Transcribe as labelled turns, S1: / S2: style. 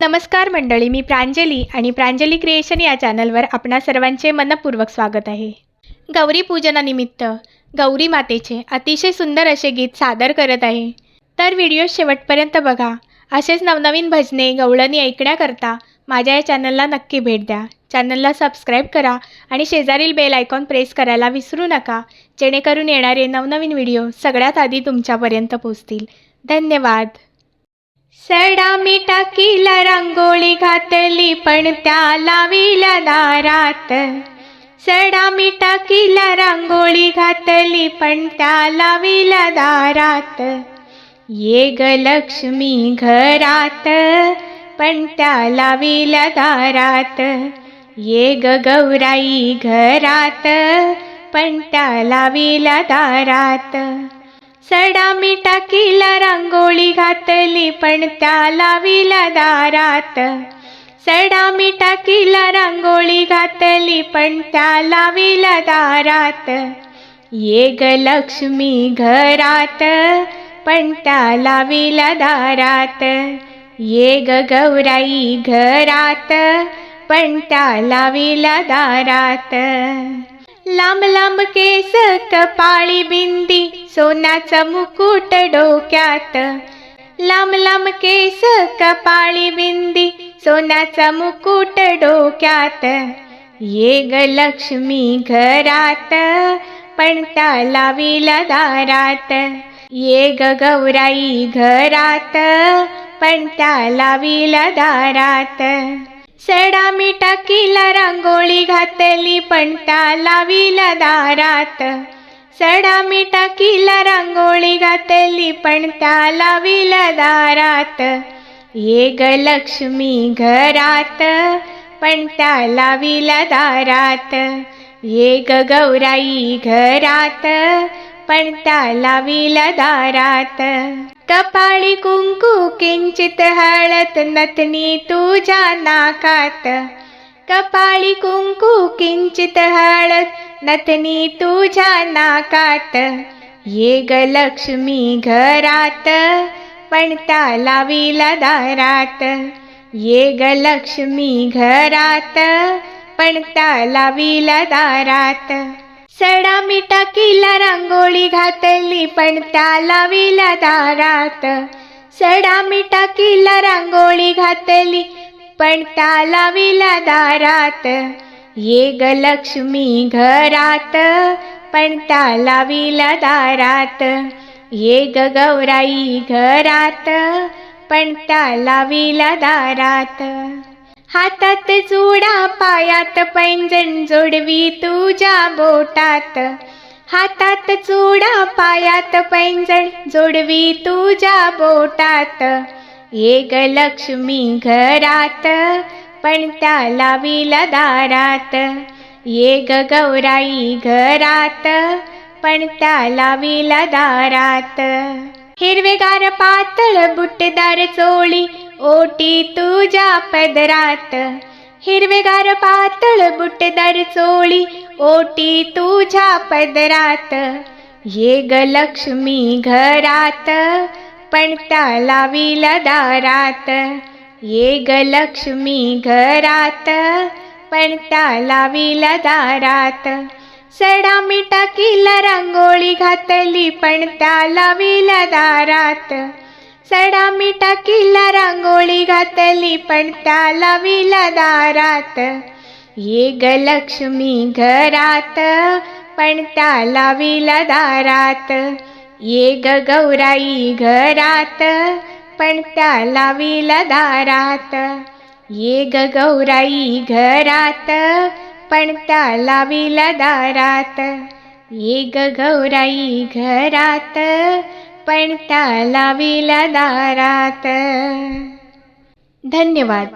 S1: नमस्कार मंडळी मी प्रांजली आणि प्रांजली क्रिएशन या चॅनलवर आपणा सर्वांचे मनपूर्वक स्वागत आहे. गौरी पूजनानिमित्त गौरी मातेचे अतिशय सुंदर असे गीत सादर करत आहे. तर व्हिडिओ शेवटपर्यंत बघा. असेच नवनवीन भजने गवळणी ऐकण्याकरता माझ्या या चॅनलला नक्की भेट द्या. चॅनलला सबस्क्राईब करा आणि शेजारील बेल आयकॉन प्रेस करायला विसरू नका जेणेकरून येणारे नवनवीन व्हिडिओ सगळ्यात आधी तुमच्यापर्यंत पोचतील धन्यवाद. सडा मी टाकीला रांगोळी घातली पण त्या लावीला दारात. सडा मी टाकीला रांगोळी घातली पण त्या लावीला दारात. ये ग लक्ष्मी घरात पण त्या लावीला दारात. ये ग गौराई घरात पण त्या लावीला दारात. सडा मी टाकीला रांगोळी घातली पण त्या लावीला दारात. सडा मी टाकीला रांगोळी घातली पण त्या लावीला दारात. ये ग लक्ष्मी घरात पण त्या लावीला दारात. ये ग गौराई घरात पण त्या लावीला दारात. लांब लांब केस कपाळी बिंदी सोन्याचा मुकुट डोक्यात. लांब लांब केस कपाळी बिंदी सोन्याचा मुकुट डोक्यात. ये ग लक्ष्मी घरात पण त्याला लावीला दारात. ये ग गौराई घरात पण त्याला लावीला दारात. सडा मी टाकीला रांगोळी घातली पण लावीला दारात. सडा मी टाकीला रांगोळी घातली पण त्या लावीला दारात. ये ग लक्ष्मी घरात पण त्या लावीला दारात. ये ग गौराई घरात पण त्या लावीला दारात. कपाळी कुंकू किंचित हळद नतनी तुझ्या नाकात कपाळी कुंकू किंचित हळद नतनी तुझ्या नाकात ये ग लक्ष्मी घरात पण त्या लावीला दारात ये ग लक्ष्मी घरात पण त्या लावीला दारात सडा मी टाकीला रांगोळी घातली पण त्याला विला दारात. सडा मी टाकीला रांगोळी घातली पण त्याला विला दारात. ये ग लक्ष्मी घरात पण त्याला विला दारात. ये ग गौराई घरात पण त्याला विला दारात. हातात चुडा पायात पैंजण जोडवी तुझ्या बोटात. हातात चुडा पायात पैंजण जोडवी तुझ्या बोटात. ये ग लक्ष्मी घरात पण त्या लावीला दारात. ये ग गौराई घरात पण त्या लावीला दारात. हिरवेगार पातळ बुट्टेदार चोळी ओटी तुझ्या पदरात. हिरवेगार पातळ बुटदार चोळी ओटी तुझ्या पदरात. ये ग लक्ष्मी घरात पण त्या लावीला दारात. ये ग लक्ष्मी घरात पण त्या लावीला दारात. सडा मिठा किला रांगोळी घातली पण त्या लावीला दारात. सडा मिठा किला रांगोळी घातली पण त्या लावीला दारात. ये ग लक्ष्मी घरात पण त्या लावीला दारात. ये ग गौराई घरात पण त्या लावीला दारात. ये ग गौराई घरात पण त्या लावीला दारात. ये ग गौराई घरात पण त्या लावीला दारात. धन्यवाद.